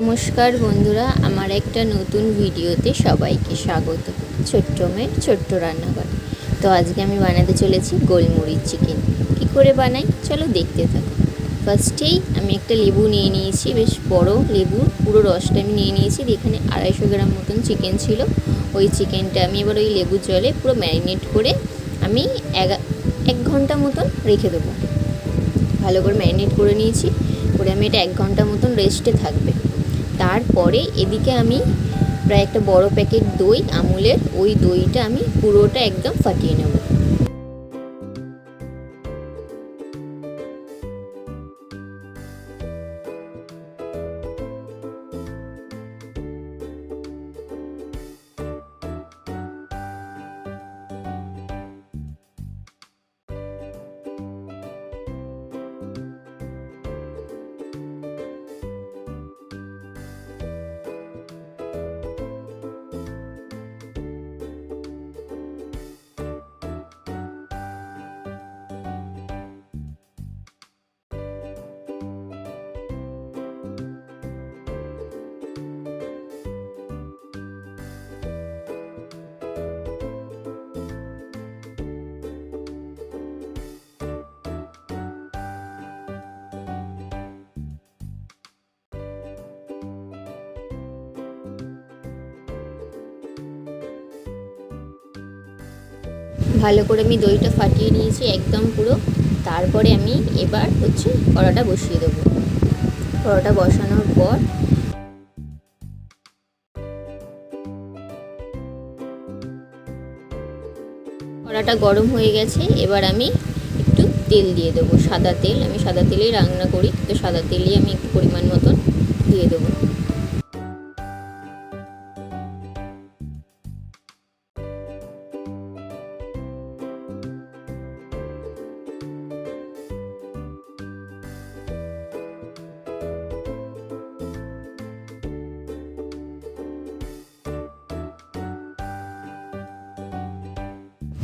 নমস্কার বন্ধুরা, আমার একটা নতুন ভিডিওতে সবাইকে স্বাগত। ছোট্ট মেয়ের ছোট্ট রান্নাঘর। তো আজকে আমি বানাতে চলেছি গোলমরিচ চিকেন। কি করে বানাই? চলো দেখতে থাকো। ফার্স্টেই আমি একটা লেবু নিয়ে নিয়েছি, বেশ বড় লেবু। পুরো রসটা আমি নিয়ে নিয়েছি এখানে আড়াইশো গ্রাম মতন চিকেন ছিল। ওই চিকেনটা আমি এবার ওই লেবুর জলে পুরো ম্যারিনেট করে আমি এগা- এক ঘণ্টা মতন রেখে দেবো। ভালো করে ম্যারিনেট করে নিয়েছি, করে আমি এটা এক ঘণ্টা মতন রেস্টে থাকবে। তারপরে এদিকে আমি প্রায় একটা বড় প্যাকেট দই, আমুলের। ওই দইটা আমি পুরোটা একদম ফাটিয়ে নেব। ভালো করে আমি দইটা ফাটিয়ে নিয়েছি একদম পুরো। তারপরে আমি এবার হচ্ছে কড়াটা বসিয়ে দেবো। কড়াটা বসানোর পর কড়াটা গরম হয়ে গেছে, এবার আমি একটু তেল দিয়ে দেবো। সাদা তেল, আমি সাদা তেলেই রান্না করি, তো সাদা তেলই আমি একটু পরিমাণ মতন দিয়ে দেবো।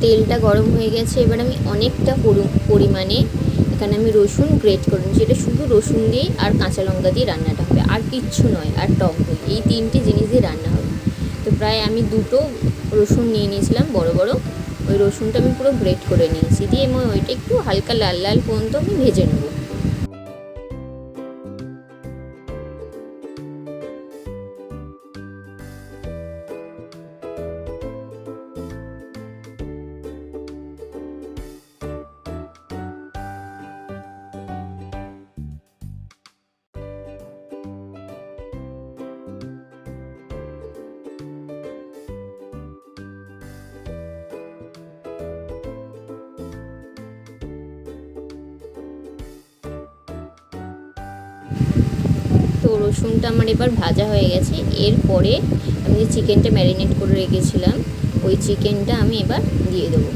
তেলটা গরম হয়ে গেছে, এবার আমি অনেকটা পরিমাণে এখানে আমি রসুন গ্রেট করে নিচ্ছি এটা শুধু রসুন দিয়ে আর কাঁচা লঙ্কা দিয়ে রান্নাটা হবে, আর কিচ্ছু নয়, আর টক দই, এই তিনটি জিনিস দিয়ে রান্না হবে। তো প্রায় আমি দুটো রসুন নিয়ে নিয়েছিলাম, বড় বড়, ওই রসুনটা আমি পুরো গ্রেট করে নিয়েছি, দিয়ে আমি ওইটা একটু হালকা লাল লাল পর্যন্ত আমি ভেজে নেব। রসুনটা আমার এবার ভাজা হয়ে গেছে। এরপরে আমি যে চিকেনটা ম্যারিনেট করে রেখেছিলাম, ওই চিকেনটা আমি এবার দিয়ে দেবো।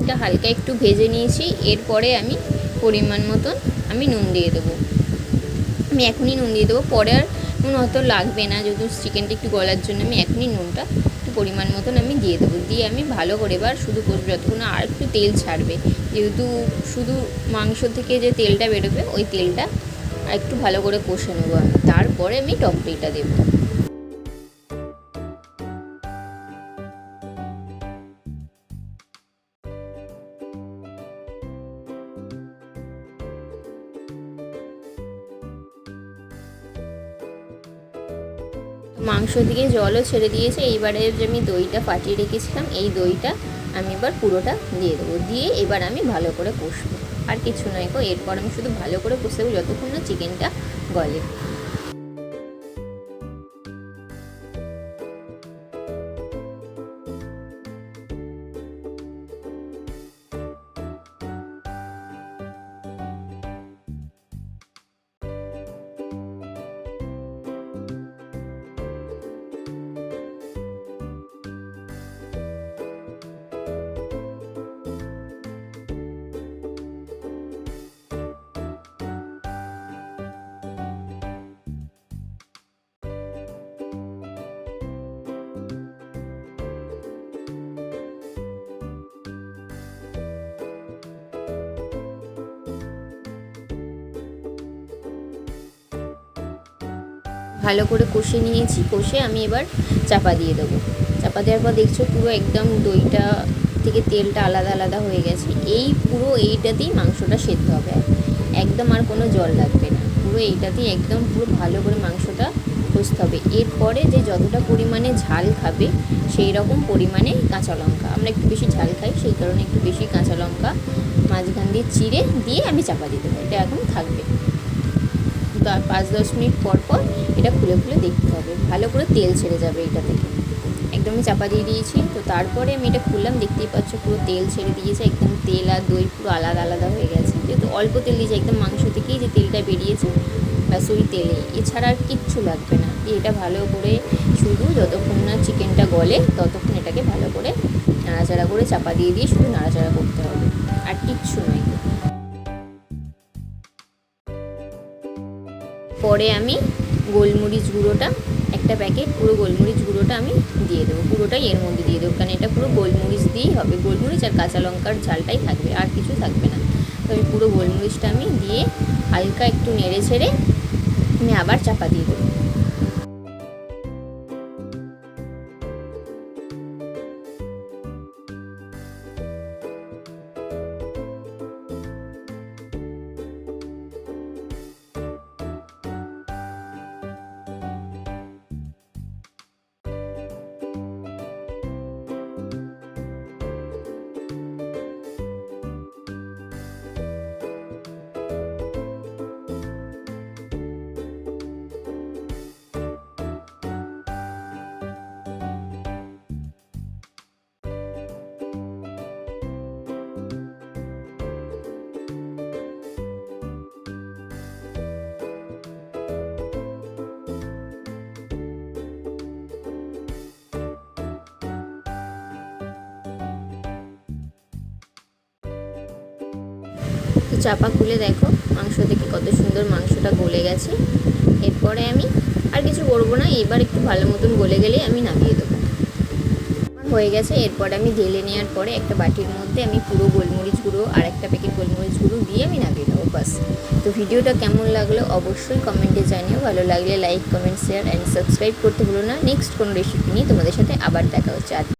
চিকেনটা হালকা একটু ভেজে নিয়েছি, এরপরে আমি পরিমাণ মতন আমি নুন দিয়ে দেবো। আমি এখনই নুন দিয়ে দেবো, পরে আর নুন অত লাগবে না, যেহেতু চিকেনটা একটু গলার জন্য আমি এখনই নুনটা একটু পরিমাণ মতন আমি দিয়ে দেবো। দিয়ে আমি ভালো করে এবার শুধু কষবো যতক্ষণ আর একটু তেল ছাড়বে। যেহেতু শুধু মাংস থেকে যে তেলটা বেরোবে, ওই তেলটা আর একটু ভালো করে কষে নেব। আমি তারপরে আমি টক দইটা দেবো। মাংস দিয়ে জলও ছেড়ে দিয়েছে। এইবারে যে আমি দইটা ফাটিয়ে রেখেছিলাম, এই দইটা আমি এবার পুরোটা দিয়ে দেবো। দিয়ে এবার আমি ভালো করে কষবো। আর কিছু নয় গো, এরপর আমি শুধু ভালো করে কষে দেবো যতক্ষণ না চিকেনটা গলে। ভালো করে কষে নিয়েছি, কষে আমি এবার চাপা দিয়ে দেবো। চাপা দেওয়ার পর দেখছ পুরো একদম দইটা থেকে তেলটা আলাদা আলাদা হয়ে গেছে। এই পুরো এইটাতেই মাংসটা সেদ্ধ হবে। একদম আর কোনো জল লাগবে না। পুরো এইটাতেই একদম পুরো ভালো করে মাংসটা কষতে হবে। এরপরে যে যতটা পরিমাণে ঝাল খাবে, সেই রকম পরিমাণে কাঁচা লঙ্কা। আমরা একটু বেশি ঝাল খাই, সেই কারণে একটু বেশি কাঁচা লঙ্কা, মাঝখান দিয়ে চিড়ে দিয়ে আমি চাপা দিতে পারি। এটা এখন থাকবে। পাঁচ দশ মিনিট পর পর এটা খুলে খুলে দেখতে হবে। ভালো করে তেল ছেড়ে যাবে এটা থেকে। একদমই চাপা দিয়ে দিয়েছি। তো তারপরে আমি এটা খুললাম, দেখতেই পাচ্ছ পুরো তেল ছেড়ে দিয়েছে। একদম তেল আর দই পুরো আলাদা আলাদা হয়ে গেছে। যেহেতু অল্প তেল দিয়েছে, একদম মাংস থেকেই যে তেলটা বেরিয়েছে, ব্যাস ওই তেলে। এছাড়া আর কিচ্ছু লাগবে না। দিয়ে এটা ভালো করে শুধু যতক্ষণ না চিকেনটা গলে, ততক্ষণ এটাকে ভালো করে নাড়াচাড়া করে চাপা দিয়ে দিয়ে শুধু নাড়াচাড়া করতে হবে। আর কিচ্ছু নয়। পরে আমি গোলমরিচ গুঁড়োটা, একটা প্যাকেট পুরো গোলমরিচ গুঁড়োটা আমি দিয়ে দেবো। পুরোটাই এর মধ্যে দিয়ে দেবো, কারণ এটা পুরো গোলমরিচ দিয়েই হবে। গোলমরিচ আর কাঁচা লঙ্কার ঝালটাই থাকবে, আর কিছু থাকবে না। তো আমি পুরো গোলমরিচটা আমি দিয়ে হালকা একটু নেড়ে ছেড়ে আমি আবার চাপা দিয়ে দেবো। চাপা খুলে দেখো, মাংস থেকে কত সুন্দর মাংসটা গলে গেছে। এরপরে আমি আর কিছু করব না, এবার একটু ভালো মতন গলে গেলে আমি নামিয়ে দেবো। হয়ে গেছে, এরপরে আমি ঢেলে নেওয়ার পরে একটা বাটির মধ্যে আমি পুরো গোলমরিচ গুঁড়ো আর একটা প্যাকেট গোলমরিচ গুঁড়ো দিয়ে আমি নামিয়ে নেব, বাস। তো ভিডিওটা কেমন লাগল অবশ্যই কমেন্টে জানিও, ভালো লাগলে like comment share and subscribe করতে ভুলো না। নেক্সট কোনো রেসিপি নিয়ে তোমাদের সাথে আবার দেখা হচ্ছে।